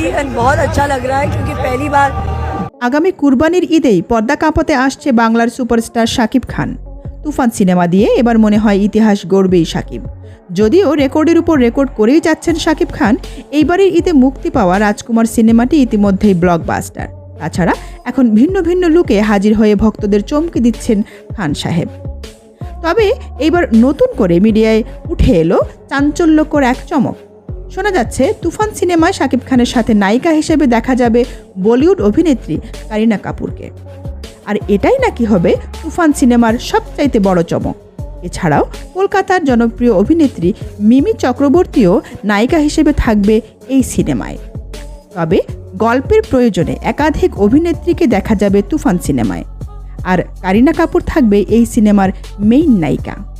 Happy and बहुत अच्छा लग रहा है क्योंकि पहली बार আগামী কুরবানির ঈদেই পর্দা কাঁপাতে আসছে বাংলার সুপারস্টার শাকিব খান তুফান সিনেমা দিয়ে এবার মনে হয় ইতিহাস গড়বেই শাকিব যদিও রেকর্ডের উপর রেকর্ড করেই যাচ্ছেন শাকিব খান এইবারের ঈদে মুক্তি পাওয়া রাজকুমার সিনেমাটি ইতিমধ্যেই ব্লকবাস্টার তাছাড়া এখন ভিন্ন ভিন্ন লুকে হাজির হয়ে ভক্তদের চমকে দিচ্ছেন খান সাহেব তবে এইবার নতুন করে মিডিয়ায় উঠে এলো চাঞ্চল্যকর এক চমক শোনা যাচ্ছে, তুফান সিনেমায় শাকিব খানের সাথে নায়িকা হিসেবে দেখা যাবে বলিউড অভিনেত্রী কারিনা কাপুরকে। আর এটাই নাকি হবে তুফান সিনেমার সবচাইতে বড় চমক। এছাড়াও কলকাতার জনপ্রিয় অভিনেত্রী মিমি চক্রবর্তীও নায়িকা হিসেবে থাকবে এই সিনেমায়। তবে গল্পের প্রয়োজনে একাধিক অভিনেত্রীকে দেখা যাবে তুফান সিনেমায়। আর কারিনা কাপুর থাকবে এই সিনেমার মেইন নায়িকা।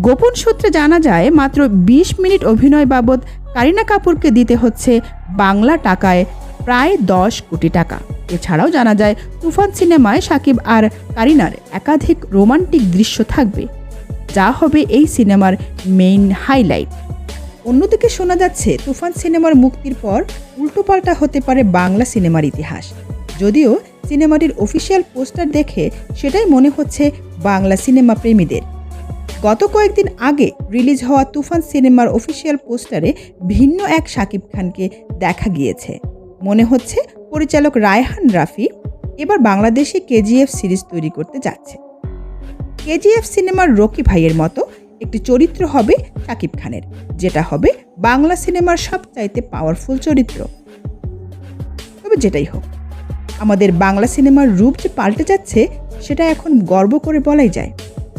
গোপন সূত্রে জানা যায়, মাত্র ২০ মিনিট অভিনয় বাবদ কারিনা কাপুরকে দিতে হচ্ছে বাংলা টাকায় প্রায় দশ কোটি টাকা। এছাড়াও জানা যায়, তুফান সিনেমায় সাকিব আর কারিনার একাধিক রোমান্টিক দৃশ্য থাকবে। যা হবে এই সিনেমার মেইন হাইলাইট। অন্যদিকে শোনা যাচ্ছে, তুফান সিনেমার মুক্তির পর উল্টোপাল্টা হতে পারে বাংলা সিনেমার ইতিহাস। যদিও সিনেমাটির অফিসিয়াল পোস্টার দেখে সেটাই মনে হচ্ছে বাংলা সিনেমা প্রেমীদের। গত কয়েকদিন আগে রিলিজ হওয়া তুফান সিনেমার অফিসিয়াল পোস্টারে ভিন্ন এক শাকিব খানকে দেখা গিয়েছে। মনে হচ্ছে পরিচালক রায়হান রাফি এবার বাংলাদেশে কেজিএফ সিরিজ তৈরি করতে যাচ্ছে। কেজিএফ সিনেমার রকি ভাইয়ের মতো একটি চরিত্র হবে শাকিব খানের, যেটা হবে বাংলা সিনেমার সবচাইতে পাওয়ারফুল চরিত্র। তবে যেটাই হোক, আমাদের বাংলা সিনেমার রূপ যে পাল্টে যাচ্ছে, সেটা এখন গর্ব করে বলাই যায়।